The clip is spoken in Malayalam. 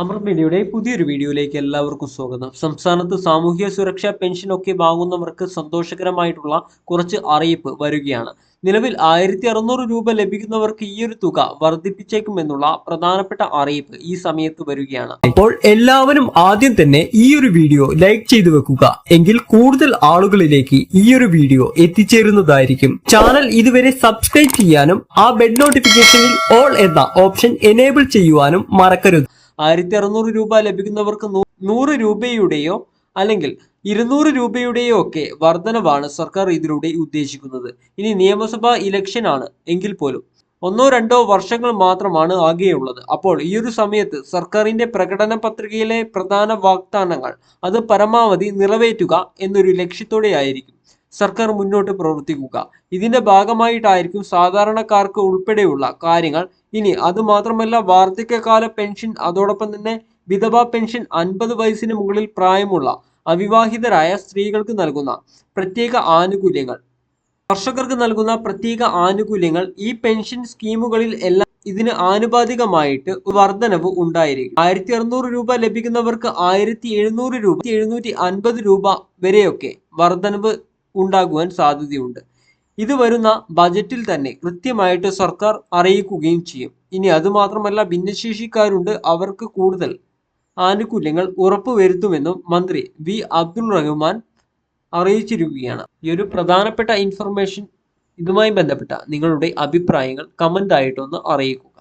അമൃത് മീഡിയയുടെ പുതിയൊരു വീഡിയോയിലേക്ക് എല്ലാവർക്കും സ്വാഗതം. സംസ്ഥാനത്ത് സാമൂഹ്യ സുരക്ഷാ പെൻഷൻ ഒക്കെ വാങ്ങുന്നവർക്ക് സന്തോഷകരമായിട്ടുള്ള കുറച്ച് അറിയിപ്പ് വരികയാണ്. നിലവിൽ ആയിരത്തി അറുന്നൂറ് രൂപ ലഭിക്കുന്നവർക്ക് ഈ ഒരു തുക വർദ്ധിപ്പിച്ചേക്കുമെന്നുള്ള പ്രധാനപ്പെട്ട അറിയിപ്പ് ഈ സമയത്ത് വരികയാണ്. അപ്പോൾ എല്ലാവരും ആദ്യം തന്നെ ഈ ഒരു വീഡിയോ ലൈക്ക് ചെയ്തു വെക്കുക. എങ്കിൽ കൂടുതൽ ആളുകളിലേക്ക് ഈ ഒരു വീഡിയോ എത്തിച്ചേരുന്നതായിരിക്കും. ചാനൽ ഇതുവരെ സബ്സ്ക്രൈബ് ചെയ്യാനും ആ ബെഡ് നോട്ടിഫിക്കേഷനിൽ ഓൾ എന്ന ഓപ്ഷൻ എനേബിൾ ചെയ്യുവാനും മറക്കരുത്. ആയിരത്തി അറുന്നൂറ് രൂപ ലഭിക്കുന്നവർക്ക് നൂറ് രൂപയുടെയോ അല്ലെങ്കിൽ ഇരുന്നൂറ് രൂപയുടെയോ ഒക്കെ വർധനവാണ് സർക്കാർ ഇതിലൂടെ ഉദ്ദേശിക്കുന്നത്. ഇനി നിയമസഭാ ഇലക്ഷൻ ആണ് എങ്കിൽ പോലും ഒന്നോ രണ്ടോ വർഷങ്ങൾ മാത്രമാണ് ആകെയുള്ളത്. അപ്പോൾ ഈ ഒരു സമയത്ത് സർക്കാരിന്റെ പ്രകടന പത്രികയിലെ പ്രധാന വാഗ്ദാനങ്ങൾ അത് പരമാവധി നിറവേറ്റുക എന്നൊരു ലക്ഷ്യത്തോടെ ആയിരിക്കും സർക്കാർ മുന്നോട്ട് പ്രവർത്തിക്കുക. ഇതിന്റെ ഭാഗമായിട്ടായിരിക്കും സാധാരണക്കാർക്ക് ഉൾപ്പെടെയുള്ള കാര്യങ്ങൾ ഇനി അത് മാത്രമല്ല വാർദ്ധക്യകാല പെൻഷൻ അതോടൊപ്പം തന്നെ വിധവ പെൻഷൻ അൻപത് വയസ്സിന് മുകളിൽ പ്രായമുള്ള അവിവാഹിതരായ സ്ത്രീകൾക്ക് നൽകുന്ന പ്രത്യേക ആനുകൂല്യങ്ങൾ. കർഷകർക്ക് നൽകുന്ന പ്രത്യേക ആനുകൂല്യങ്ങൾ ഈ പെൻഷൻ സ്കീമുകളിൽ എല്ലാം ഇതിന് ആനുപാതികമായിട്ട് വർധനവ് ഉണ്ടായിരിക്കും. ആയിരത്തി അറുന്നൂറ് രൂപ ലഭിക്കുന്നവർക്ക് ആയിരത്തി എഴുന്നൂറ് രൂപ എഴുന്നൂറ്റി അൻപത് രൂപ വരെയൊക്കെ വർധനവ് ഉണ്ടാകുവാൻ സാധ്യതയുണ്ട്. ഇത് വരുന്ന ബജറ്റിൽ തന്നെ കൃത്യമായിട്ട് സർക്കാർ അറിയിക്കുകയും ചെയ്യും. ഇനി അതുമാത്രമല്ല ഭിന്നശേഷിക്കാരുണ്ട്. അവർക്ക് കൂടുതൽ ആനുകൂല്യങ്ങൾ ഉറപ്പുവരുത്തുമെന്നും മന്ത്രി വി. അബ്ദുൾ റഹ്മാൻ അറിയിച്ചിരിക്കുകയാണ്. ഈ ഒരു പ്രധാനപ്പെട്ട ഇൻഫർമേഷൻ ഇതുമായി ബന്ധപ്പെട്ട നിങ്ങളുടെ അഭിപ്രായങ്ങൾ കമന്റായിട്ടൊന്ന് അറിയിക്കുക.